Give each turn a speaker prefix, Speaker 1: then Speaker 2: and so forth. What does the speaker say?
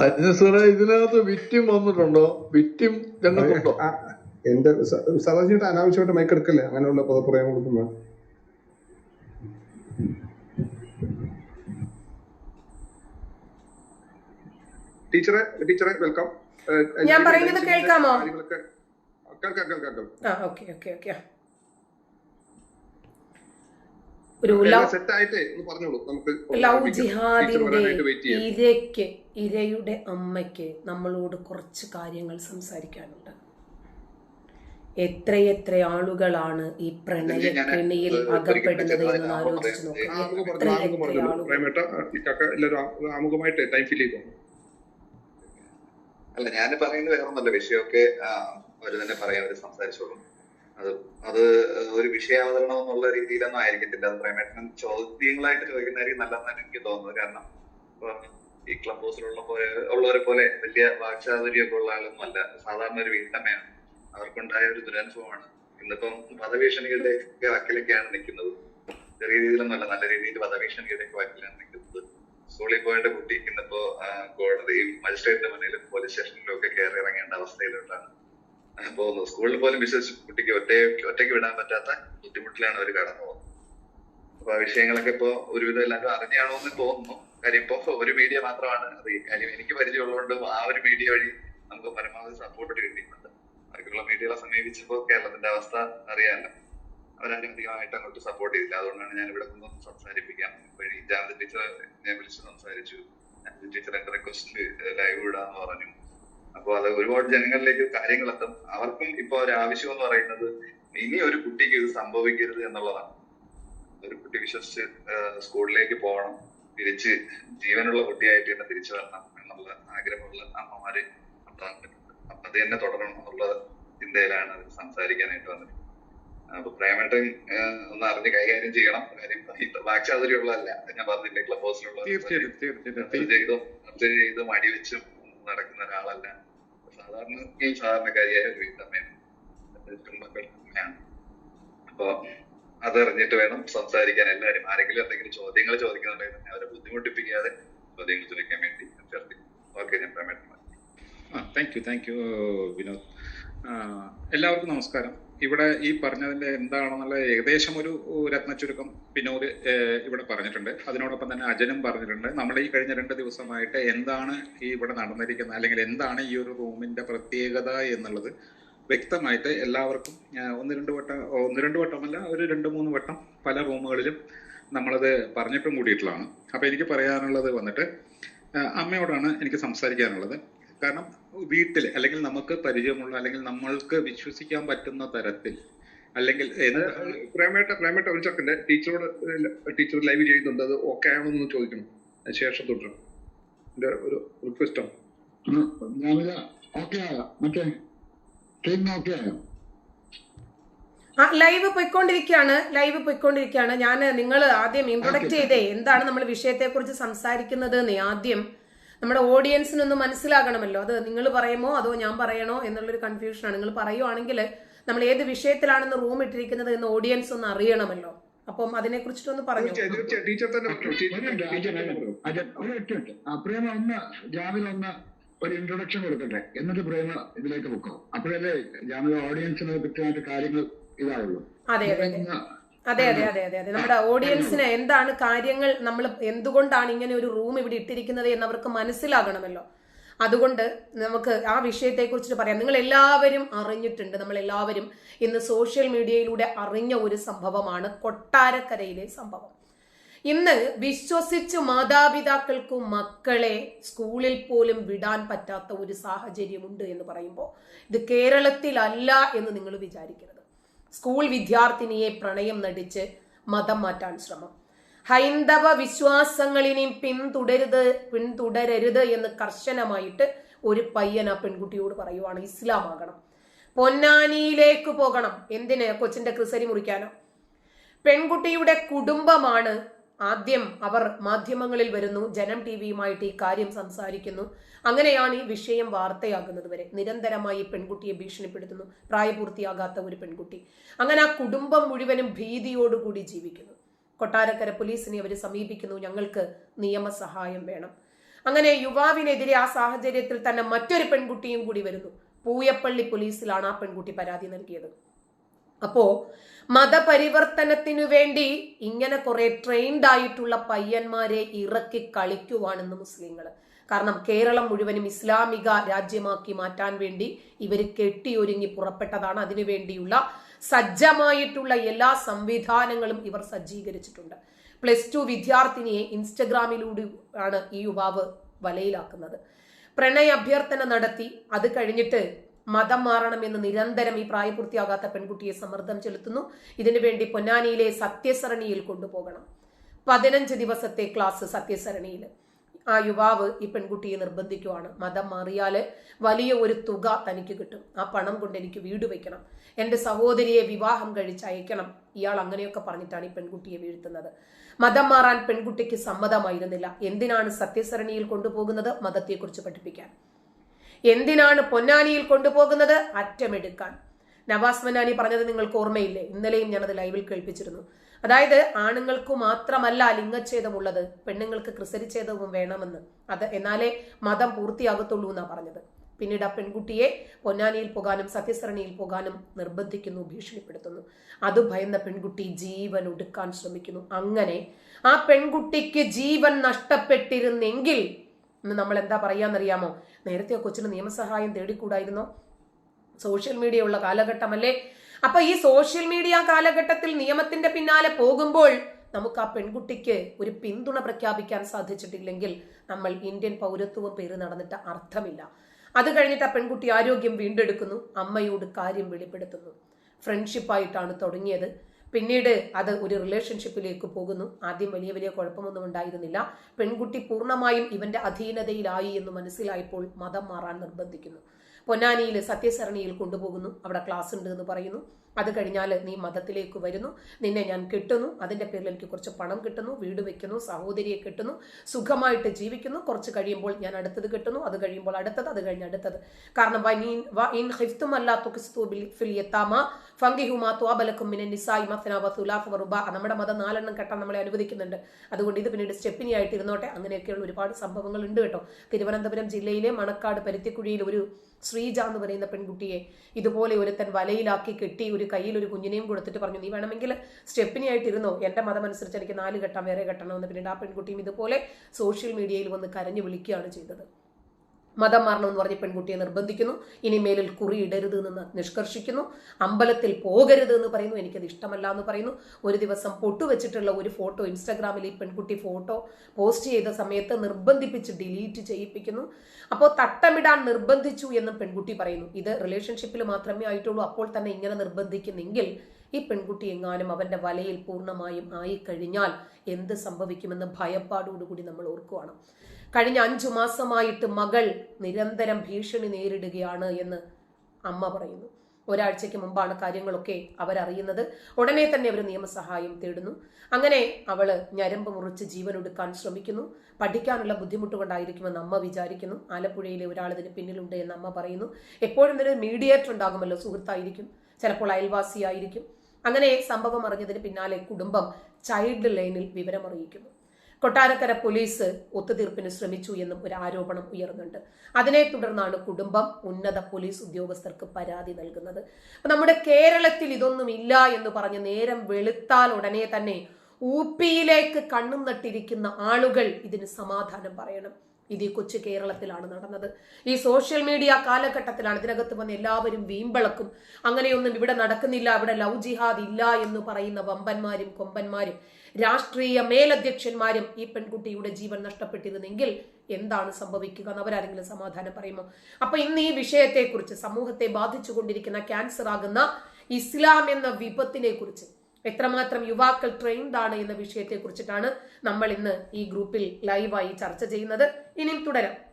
Speaker 1: അജ്ഞസറ ഇതിനകത്ത് വിറ്റും വന്നിട്ടുണ്ടോ? വിറ്റും രംഗത്തുണ്ടോ
Speaker 2: എന്റെ സദാശിയുടെ അനാവശ്യമായിട്ട് മയക്കെടുക്കല്ലേ അങ്ങനെയുള്ള പദപ്രയോഗം കൊടുക്കുമ്പോൾ ടീച്ചറെ ടീച്ചറെ വെൽക്കം
Speaker 3: ഞാൻ പറയുന്നത് കേൾക്കാമോ?
Speaker 2: കേൾക്കാം കേൾക്കാം കേൾക്കാം.
Speaker 3: ആ ഓക്കെ ഓക്കെ ഓക്കെ. ഒരു ലവ് ജിഹാദിന്റെ ഇരയ്ക്ക് ഇരയുടെ അമ്മയ്ക്ക് നമ്മളോട് കുറച്ച് കാര്യങ്ങൾ സംസാരിക്കാനുണ്ട്. എത്രയെത്ര ആളുകളാണ് ഈ പ്രണയ കെണിയിൽ അകപ്പെടുന്നത് എന്ന് ആലോചിച്ച്
Speaker 2: ഫിൽ
Speaker 4: അല്ല ഞാൻ പറയുന്നത് വേറെ ഒന്നല്ല വിഷയമൊക്കെ അവർ അവർ തന്നെ പറയാൻ അവർ സംസാരിച്ചോളൂ. അത് അത് ഒരു വിഷയാവതരണം എന്നുള്ള രീതിയിലൊന്നും ആയിരിക്കത്തില്ല. അത് പ്രേമേട്ടൻ ചോദ്യങ്ങളായിട്ട് ചോദിക്കുന്നതായിരിക്കും നല്ലതെന്നാണ് എനിക്ക് തോന്നുന്നത്. കാരണം ഈ ക്ലബ് ഹൗസിലുള്ള പോലെ ഉള്ളവരെ പോലെ വലിയ വാക്ചാതുര്യമൊക്കെ ഉള്ള ആളൊന്നും അല്ല. സാധാരണ ഒരു വീട്ടമ്മയാണ്. അവർക്കുണ്ടായ ഒരു ദുരനുഭവമാണ്. ഇന്നിപ്പം വധഭീഷണികളുടെ ഒക്കെ വക്കിലൊക്കെയാണ് നിൽക്കുന്നത്. ചെറിയ രീതിയിലൊന്നുമല്ല നല്ല രീതിയിൽ വധഭീഷണികളുടെ ഒക്കെ വക്കിലാണ് നിൽക്കുന്നത്. സ്കൂളിൽ പോയിട്ട് കുട്ടി ഇന്നിപ്പോ കോടതിയും മജിസ്ട്രേറ്റിന്റെ മുന്നിലും പോലീസ് സ്റ്റേഷനിലും ഒക്കെ കയറി ഇറങ്ങേണ്ട അവസ്ഥയിലോട്ടാണ്. പോകുന്നത് സ്കൂളിൽ പോലും വിശ്വസിച്ച് കുട്ടിക്ക് ഒറ്റ ഒറ്റയ്ക്ക് വിടാൻ പറ്റാത്ത ബുദ്ധിമുട്ടിലാണ് അവർ കടന്നു പോകുന്നത്. അപ്പൊ ആ വിഷയങ്ങളൊക്കെ ഇപ്പോ ഒരുവിധം എല്ലാവരും അറിഞ്ഞാണോ എന്ന് തോന്നുന്നു. കാര്യം ഇപ്പൊ ഒരു മീഡിയ മാത്രമാണ് അത് കാര്യം എനിക്ക് പരിചയമുള്ളതുകൊണ്ട് ആ ഒരു മീഡിയ വഴി നമുക്ക് പരമാവധി സപ്പോർട്ട് കിട്ടിയിട്ടുണ്ട്. ബാക്കിയുള്ള മീഡിയകളെ സമീപിച്ചപ്പോ കേരളത്തിന്റെ അവസ്ഥ അറിയാമല്ലോ അവരാരും അധികമായിട്ട് അങ്ങോട്ട് സപ്പോർട്ട് ചെയ്തില്ല. അതുകൊണ്ടാണ് ഞാൻ ഇവിടെ നിന്ന് സംസാരിപ്പിക്കാം വഴി ജാനതി ടീച്ചർ ഞാൻ വിളിച്ച് സംസാരിച്ചു. ടീച്ചർ എന്റെ റിക്വസ്റ്റ് ലൈവ് ഇടാന്ന് പറഞ്ഞു. അപ്പൊ അത് ഒരുപാട് ജനങ്ങളിലേക്ക് കാര്യങ്ങൾ എത്തും അവർക്കും ഇപ്പൊ ഒരു ആവശ്യം എന്ന് പറയുന്നത് ഇനി ഒരു കുട്ടിക്ക് ഇത് സംഭവിക്കരുത് എന്നുള്ളതാണ്. ഒരു കുട്ടി വിശ്വസിച്ച് സ്കൂളിലേക്ക് പോകണം തിരിച്ച് ജീവനുള്ള കുട്ടിയായിട്ട് തന്നെ തിരിച്ചു വരണം എന്നുള്ള ആഗ്രഹമുള്ള അമ്മമാര് ഉണ്ടാകുന്നുണ്ട് അപ്പൊ അത് തന്നെ തുടരണം എന്നുള്ള ചിന്തയിലാണ് അത് സംസാരിക്കാനായിട്ട് വന്നത് അപ്പൊ പ്രേമേട്ടൻ ഒന്ന് അറിഞ്ഞ് കൈകാര്യം ചെയ്യണം. കാര്യം ഉള്ളതല്ല ഞാൻ പറഞ്ഞില്ലേ ക്ലബ് ഹൗസിലുള്ള ചെയ്തും ചെയ്ത് മടിവെച്ചും നടക്കുന്ന ഒരാളല്ല. സാധാരണ ഈ സാധാരണക്കാരിയായ ഒരു വീട്ടമ്മയാണ് അപ്പൊ അതറിഞ്ഞിട്ട് വേണം സംസാരിക്കാൻ എല്ലാവരും. ആരെങ്കിലും എന്തെങ്കിലും ചോദ്യങ്ങൾ ചോദിക്കുന്നുണ്ടെങ്കിൽ അവരെ ബുദ്ധിമുട്ടിപ്പിക്കാതെ ചോദ്യങ്ങൾ ചോദിക്കാൻ വേണ്ടി അഭ്യർത്ഥിക്കും ഓക്കെ ഞാൻ പേമെന്റ്
Speaker 5: ആ thank you thank you Vinod. എല്ലാവർക്കും നമസ്കാരം. ഇവിടെ ഈ പറഞ്ഞതിന്റെ എന്താണെന്നുള്ള ഏകദേശം ഒരു രത്ന ചുരുക്കം വിനോദ് ഇവിടെ പറഞ്ഞിട്ടുണ്ട്. അതിനോടൊപ്പം തന്നെ അജനും പറഞ്ഞിട്ടുണ്ട്. നമ്മൾ ഈ കഴിഞ്ഞ രണ്ട് ദിവസമായിട്ട് എന്താണ് ഈ ഇവിടെ നടന്നിരിക്കുന്നത് അല്ലെങ്കിൽ എന്താണ് ഈ ഒരു റൂമിന്റെ പ്രത്യേകത എന്നുള്ളത് വ്യക്തമായിട്ട് എല്ലാവർക്കും ഒന്ന് രണ്ട് വട്ടം ഒന്ന് രണ്ട് വട്ടമല്ല ഒരു രണ്ട് മൂന്ന് വട്ടം പല റൂമുകളിലും നമ്മളത് പറഞ്ഞിട്ടും കൂടിയിട്ടുള്ളതാണ്. അപ്പൊ എനിക്ക് പറയാനുള്ളത് വന്നിട്ട് അമ്മയോടാണ് എനിക്ക് സംസാരിക്കാനുള്ളത്. കാരണം വീട്ടിൽ അല്ലെങ്കിൽ നമുക്ക് പരിചയമുള്ള അല്ലെങ്കിൽ നമ്മൾക്ക് വിശ്വസിക്കാൻ പറ്റുന്ന തരത്തിൽ. അല്ലെങ്കിൽ
Speaker 2: പ്രേമേട്ട പ്രേമേട്ട ഒരു ചക്കന്റെ ടീച്ചറോട് ടീച്ചർ ലൈവ് ചെയ്യുന്നുണ്ട്. അത് ഓക്കെ ആണോ എന്ന് ചോദിക്കണം. അതിന് ശേഷം തുടരും എന്റെ ഒരു റിക്വസ്റ്റ്
Speaker 6: ഞാനിത് ഓക്കെ ആയോ? മറ്റേ ടീം ഓക്കെ ആയോ?
Speaker 3: ആ ലൈവ് പൊയ്ക്കൊണ്ടിരിക്കുകയാണ്. ലൈവ് പൊയ്ക്കൊണ്ടിരിക്കുകയാണ്. ഞാൻ നിങ്ങൾ ആദ്യം ഇൻട്രൊഡക്ട് ചെയ്തേ. എന്താണ് നമ്മൾ വിഷയത്തെക്കുറിച്ച് സംസാരിക്കുന്നത് ആദ്യം നമ്മുടെ ഓഡിയൻസിനൊന്ന് മനസ്സിലാകണമല്ലോ. അത് നിങ്ങൾ പറയുമോ അതോ ഞാൻ പറയണോ എന്നുള്ളൊരു കൺഫ്യൂഷനാണ് നിങ്ങൾ പറയുവാണെങ്കിൽ നമ്മൾ ഏത് വിഷയത്തിലാണെന്ന് റൂം ഇട്ടിരിക്കുന്നത് എന്ന് ഓഡിയൻസ് ഒന്ന് അറിയണമല്ലോ. അപ്പം അതിനെ കുറിച്ചിട്ടൊന്ന് പറഞ്ഞു?
Speaker 6: പ്രേമ ഒന്ന് ജാമിൽ ഒന്ന് ഒരു ഇൻട്രൊഡക്ഷൻ കൊടുക്കട്ടെ? എന്നിട്ട് പ്രേമ ഇതിലേക്ക് പൊക്കോ. അപ്പോഴല്ലേ ജാമിൽ ഓഡിയൻസിനെ കൃത്യമായിട്ട് കാര്യങ്ങൾ ഇതാവുള്ളൂ.
Speaker 3: അതെ അതെ അതെ അതെ അതെ. നമ്മുടെ ഓഡിയൻസിന് എന്താണ് കാര്യങ്ങൾ നമ്മൾ എന്തുകൊണ്ടാണ് ഇങ്ങനെ ഒരു റൂം ഇവിടെ ഇട്ടിരിക്കുന്നത് എന്ന് അവർക്ക് മനസ്സിലാകണമല്ലോ. അതുകൊണ്ട് നമുക്ക് ആ വിഷയത്തെ കുറിച്ചിട്ട് പറയാം. നിങ്ങൾ എല്ലാവരും അറിഞ്ഞിട്ടുണ്ട് നമ്മൾ എല്ലാവരും ഇന്ന് സോഷ്യൽ മീഡിയയിലൂടെ അറിഞ്ഞ ഒരു സംഭവമാണ് കൊട്ടാരക്കരയിലെ സംഭവം. ഇന്ന് വിശ്വസിച്ച് മാതാപിതാക്കൾക്കും മക്കളെ സ്കൂളിൽ പോലും വിടാൻ പറ്റാത്ത ഒരു സാഹചര്യമുണ്ട് എന്ന് പറയുമ്പോൾ ഇത് കേരളത്തിലല്ല എന്ന് നിങ്ങൾ വിചാരിക്കരുത്. സ്കൂൾ വിദ്യാർത്ഥിനിയെ പ്രണയം നടിച്ച് മതം മാറ്റാൻ ശ്രമം. ഹൈന്ദവ വിശ്വാസങ്ങളിനെയും പിന്തുടരുത് പിന്തുടരരുത് എന്ന് കർശനമായിട്ട് ഒരു പയ്യൻ ആ പെൺകുട്ടിയോട് പറയുവാണ് ഇസ്ലാം ആകണം പൊന്നാനിയിലേക്ക് പോകണം. എന്തിന്? കൊച്ചിന്റെ ക്രിസരി മുറിക്കാനോ? പെൺകുട്ടിയുടെ കുടുംബമാണ് ആദ്യം അവർ മാധ്യമങ്ങളിൽ വരുന്നു ജനം ടി വിയുമായിട്ട് ഈ കാര്യം സംസാരിക്കുന്നു. അങ്ങനെയാണ് ഈ വിഷയം വാർത്തയാകുന്നത് വരെ. നിരന്തരമായി പെൺകുട്ടിയെ ഭീഷണിപ്പെടുത്തുന്നു. പ്രായപൂർത്തിയാകാത്ത ഒരു പെൺകുട്ടി. അങ്ങനെ ആ കുടുംബം മുഴുവനും ഭീതിയോടുകൂടി ജീവിക്കുന്നു. കൊട്ടാരക്കര പോലീസിനെ അവർ സമീപിക്കുന്നു. ഞങ്ങൾക്ക് നിയമസഹായം വേണം. അങ്ങനെ യുവാവിനെതിരെ ആ സാഹചര്യത്തിൽ തന്നെ മറ്റൊരു പെൺകുട്ടിയും കൂടി വരുന്നു. പൂയപ്പള്ളി പോലീസിലാണ് ആ പെൺകുട്ടി പരാതി നൽകിയത്. അപ്പോ മതപരിവർത്തനത്തിനു വേണ്ടി ഇങ്ങനെ കുറെ ട്രെയിൻഡ് ആയിട്ടുള്ള പയ്യന്മാരെ ഇറക്കി കളിക്കുവാണെന്ന് മുസ്ലിങ്ങൾ കാരണം കേരളം മുഴുവനും ഇസ്ലാമിക രാജ്യമാക്കി മാറ്റാൻ വേണ്ടി ഇവർ കെട്ടിയൊരുങ്ങി പുറപ്പെട്ടതാണ്. അതിനുവേണ്ടിയുള്ള സജ്ജമായിട്ടുള്ള എല്ലാ സംവിധാനങ്ങളും ഇവർ സജ്ജീകരിച്ചിട്ടുണ്ട്. പ്ലസ് ടു വിദ്യാർത്ഥിനിയെ ഇൻസ്റ്റഗ്രാമിലൂടെ ആണ് ഈ യുവാവ് വലയിലാക്കുന്നത്. പ്രണയ അഭ്യർത്ഥന നടത്തി. അത് കഴിഞ്ഞിട്ട് മതം മാറണമെന്ന് നിരന്തരം ഈ പ്രായപൂർത്തിയാകാത്ത പെൺകുട്ടിയെ സമ്മർദ്ദം ചെലുത്തുന്നു. ഇതിനുവേണ്ടി പൊന്നാനിയിലെ സത്യസരണിയിൽ കൊണ്ടുപോകണം. പതിനഞ്ച് ദിവസത്തെ ക്ലാസ് സത്യസരണിയിൽ ആ യുവാവ് ഈ പെൺകുട്ടിയെ നിർബന്ധിക്കുവാണ്. മതം മാറിയാൽ വലിയ ഒരു തുക തനിക്ക് കിട്ടും. ആ പണം കൊണ്ട് എനിക്ക് വീട് വെക്കണം. എന്റെ സഹോദരിയെ വിവാഹം കഴിച്ചയക്കണം ഇയാൾ അങ്ങനെയൊക്കെ പറഞ്ഞിട്ടാണ് ഈ പെൺകുട്ടിയെ വീഴ്ത്തുന്നത്. മതം മാറാൻ പെൺകുട്ടിക്ക് സമ്മതമായിരുന്നില്ല. എന്തിനാണ് സത്യസരണിയിൽ കൊണ്ടുപോകുന്നത്? മതത്തെക്കുറിച്ച് പഠിപ്പിക്കാൻ. എന്തിനാണ് പൊന്നാനിയിൽ കൊണ്ടുപോകുന്നത്? അറ്റമെടുക്കാൻ. നവാസ് മൊന്നാനി പറഞ്ഞത് നിങ്ങൾക്ക് ഓർമ്മയില്ലേ? ഇന്നലെയും ഞാനത് ലൈവിൽ കേൾപ്പിച്ചിരുന്നു. അതായത് ആണുങ്ങൾക്ക് മാത്രമല്ല ലിംഗച്ഛേദമുള്ളത് പെണ്ണുങ്ങൾക്ക് ക്രിസരിച്ഛേദവും വേണമെന്ന്. അത് എന്നാലേ മതം പൂർത്തിയാകത്തുള്ളൂ എന്നാ പറഞ്ഞത്. പിന്നീട് ആ പെൺകുട്ടിയെ പൊന്നാനിയിൽ പോകാനും സത്യസരണിയിൽ പോകാനും നിർബന്ധിക്കുന്നു ഭീഷണിപ്പെടുത്തുന്നു. അത് ഭയന്ന പെൺകുട്ടി ജീവൻ ഒടുക്കാൻ ശ്രമിക്കുന്നു. അങ്ങനെ ആ പെൺകുട്ടിക്ക് ജീവൻ നഷ്ടപ്പെട്ടിരുന്നെങ്കിൽ ഇന്ന് നമ്മൾ എന്താ പറയാന്നറിയാമോ? നേരത്തെ കൊച്ചിന് നിയമസഹായം തേടിക്കൂടായിരുന്നോ? സോഷ്യൽ മീഡിയ ഉള്ള കാലഘട്ടമല്ലേ? അപ്പൊ ഈ സോഷ്യൽ മീഡിയ കാലഘട്ടത്തിൽ നിയമത്തിന്റെ പിന്നാലെ പോകുമ്പോൾ നമുക്ക് ആ പെൺകുട്ടിക്ക് ഒരു പിന്തുണ പ്രഖ്യാപിക്കാൻ സാധിച്ചിട്ടില്ലെങ്കിൽ നമ്മൾ ഇന്ത്യൻ പൗരത്വം പേര് നടന്നിട്ട് അർത്ഥമില്ല. അത് കഴിഞ്ഞിട്ട് ആ പെൺകുട്ടി ആരോഗ്യം വീണ്ടെടുക്കുന്നു അമ്മയോട് കാര്യം വെളിപ്പെടുത്തുന്നു. ഫ്രണ്ട്ഷിപ്പായിട്ടാണ് തുടങ്ങിയത്. പിന്നീട് അത് ഒരു റിലേഷൻഷിപ്പിലേക്ക് പോകുന്നു. ആദ്യം വലിയ വലിയ കുഴപ്പമൊന്നും ഉണ്ടായിരുന്നില്ല. പെൺകുട്ടി പൂർണമായും ഇവന്റെ അധീനതയിലായി എന്ന് മനസ്സിലായപ്പോൾ മതം മാറാൻ നിർബന്ധിക്കുന്നു. പൊന്നാനിയിൽ സത്യസരണിയിൽ കൊണ്ടുപോകുന്നു. അവിടെ ക്ലാസ് ഉണ്ട് എന്ന് പറയുന്നു. അത് കഴിഞ്ഞാൽ നീ മതത്തിലേക്ക് വരുന്നു. നിന്നെ ഞാൻ കിട്ടുന്നു. അതിന്റെ പേരിൽ എനിക്ക് കുറച്ച് പണം കിട്ടുന്നു. വീട് വെക്കുന്നു. സഹോദരിയെ കിട്ടുന്നു. സുഖമായിട്ട് ജീവിക്കുന്നു. കുറച്ച് കഴിയുമ്പോൾ ഞാൻ അടുത്തത് കിട്ടുന്നു. അത് കഴിയുമ്പോൾ അടുത്തത്. അത് കഴിഞ്ഞ് അടുത്തത്. കാരണം വ ഇൻ നമ്മുടെ മതം നാലെണ്ണം കെട്ടാൻ നമ്മളെ അനുവദിക്കുന്നുണ്ട്. അതുകൊണ്ട് ഇത് പിന്നീട് സ്റ്റെപ്പിനി ആയിട്ട് ഇരുന്നോട്ടെ. അങ്ങനെയൊക്കെയുള്ള ഒരുപാട് സംഭവങ്ങൾ ഉണ്ട് കേട്ടോ. തിരുവനന്തപുരം ജില്ലയിലെ മണക്കാട് പരുത്തിക്കുഴിയിൽ ഒരു ശ്രീജ എന്ന് പറയുന്ന പെൺകുട്ടിയെ ഇതുപോലെ ഒരുത്തൻ വലയിലാക്കി കെട്ടി കയ്യിൽ ഒരു കുഞ്ഞിനെയും കൊടുത്തിട്ട് പറഞ്ഞു നീ വേണമെങ്കിൽ സ്റ്റെപ്പിനെയായിട്ടിരുന്നോ എന്റെ മതം അനുസരിച്ച് എനിക്ക് നാല് ഘട്ടം വേറെ കെട്ടണമെന്ന് പിന്നീട് ആ പെൺകുട്ടിയും ഇതുപോലെ സോഷ്യൽ മീഡിയയിൽ വന്ന് കരഞ്ഞു വിളിക്കുകയാണ് ചെയ്തത്. മതം മാറണമെന്ന് പറഞ്ഞ് പെൺകുട്ടിയെ നിർബന്ധിക്കുന്നു. ഇനി മേലിൽ കുറിയിടരുത് എന്ന് നിഷ്കർഷിക്കുന്നു. അമ്പലത്തിൽ പോകരുത് എന്ന് പറയുന്നു. എനിക്കത് ഇഷ്ടമല്ല എന്ന് പറയുന്നു. ഒരു ദിവസം പൊട്ടുവെച്ചിട്ടുള്ള ഒരു ഫോട്ടോ ഇൻസ്റ്റാഗ്രാമിൽ ഈ പെൺകുട്ടി ഫോട്ടോ പോസ്റ്റ് ചെയ്ത സമയത്ത് നിർബന്ധിപ്പിച്ച് ഡിലീറ്റ് ചെയ്യിപ്പിക്കുന്നു. അപ്പോൾ തട്ടമിടാൻ നിർബന്ധിച്ചു എന്ന് പെൺകുട്ടി പറയുന്നു. ഇത് റിലേഷൻഷിപ്പിൽ മാത്രമേ ആയിട്ടുള്ളൂ. അപ്പോൾ തന്നെ ഇങ്ങനെ നിർബന്ധിക്കുന്നെങ്കിൽ ഈ പെൺകുട്ടി എങ്ങാനും അവന്റെ വലയിൽ പൂർണമായും ആയിക്കഴിഞ്ഞാൽ എന്ത് സംഭവിക്കുമെന്ന് ഭയപ്പാടോടുകൂടി നമ്മൾ ഓർക്കുവാണ്. കഴിഞ്ഞ അഞ്ചു മാസമായിട്ട് മകൾ നിരന്തരം ഭീഷണി നേരിടുകയാണ് എന്ന് അമ്മ പറയുന്നു. ഒരാഴ്ചയ്ക്ക് മുമ്പാണ് കാര്യങ്ങളൊക്കെ അവരറിയുന്നത്. ഉടനെ തന്നെ അവർ നിയമസഹായം തേടുന്നു. അങ്ങനെ അവൾ ഞരമ്പ് മുറിച്ച് ജീവൻ ഒടുക്കാൻ ശ്രമിക്കുന്നു. പഠിക്കാനുള്ള ബുദ്ധിമുട്ട് കൊണ്ടായിരിക്കുമെന്ന് അമ്മ വിചാരിക്കുന്നു. ആലപ്പുഴയിലെ ഒരാൾ ഇതിന് പിന്നിലുണ്ട് എന്ന് അമ്മ പറയുന്നു. എപ്പോഴും ഇതിന് മീഡിയേറ്റർ ഉണ്ടാകുമല്ലോ സുഹൃത്തായിരിക്കും. ചിലപ്പോൾ അയൽവാസിയായിരിക്കും. അങ്ങനെ സംഭവം അറിഞ്ഞതിന് പിന്നാലെ കുടുംബം ചൈൽഡ് ലൈനിൽ വിവരം അറിയിക്കുന്നു കൊട്ടാരക്കര പോലീസ് ഒത്തുതീർപ്പിന് ശ്രമിച്ചു എന്നും ഒരു ആരോപണം ഉയർന്നുണ്ട്. അതിനെ തുടർന്നാണ് കുടുംബം ഉന്നത പോലീസ് ഉദ്യോഗസ്ഥർക്ക് പരാതി നൽകുന്നത്. നമ്മുടെ കേരളത്തിൽ ഇതൊന്നും ഇല്ല എന്ന് പറഞ്ഞ് നേരം വെളുത്താൽ ഉടനെ തന്നെ ഊപ്പിയിലേക്ക് കണ്ണും നട്ടിരിക്കുന്ന ആളുകൾ ഇതിന് സമാധാനം പറയണം. ഇത് ഈ കൊച്ചു കേരളത്തിലാണ് നടന്നത്. ഈ സോഷ്യൽ മീഡിയ കാലഘട്ടത്തിലാണ് ഇതിനകത്ത് വന്ന് എല്ലാവരും വീമ്പിളക്കും. അങ്ങനെയൊന്നും ഇവിടെ നടക്കുന്നില്ല ഇവിടെ ലവ് ജിഹാദ് ഇല്ല എന്ന് പറയുന്ന വമ്പന്മാരും കൊമ്പന്മാരും രാഷ്ട്രീയ മേലധ്യക്ഷന്മാരും ഈ പെൺകുട്ടിയുടെ ജീവൻ നഷ്ടപ്പെട്ടിരുന്നെങ്കിൽ എന്താണ് സംഭവിക്കുക എന്ന് അവരാരെങ്കിലും സമാധാനം പറയുമോ? അപ്പൊ ഇന്ന് ഈ വിഷയത്തെക്കുറിച്ച് സമൂഹത്തെ ബാധിച്ചുകൊണ്ടിരിക്കുന്ന ക്യാൻസർ ആകുന്ന ഇസ്ലാം എന്ന വിപത്തിനെ കുറിച്ച് എത്രമാത്രം യുവാക്കൾ ട്രെയിൻഡ് ആണ് എന്ന വിഷയത്തെ കുറിച്ചിട്ടാണ് നമ്മൾ ഇന്ന് ഈ ഗ്രൂപ്പിൽ ലൈവായി ചർച്ച ചെയ്യുന്നത്. ഇനിയും തുടരാം.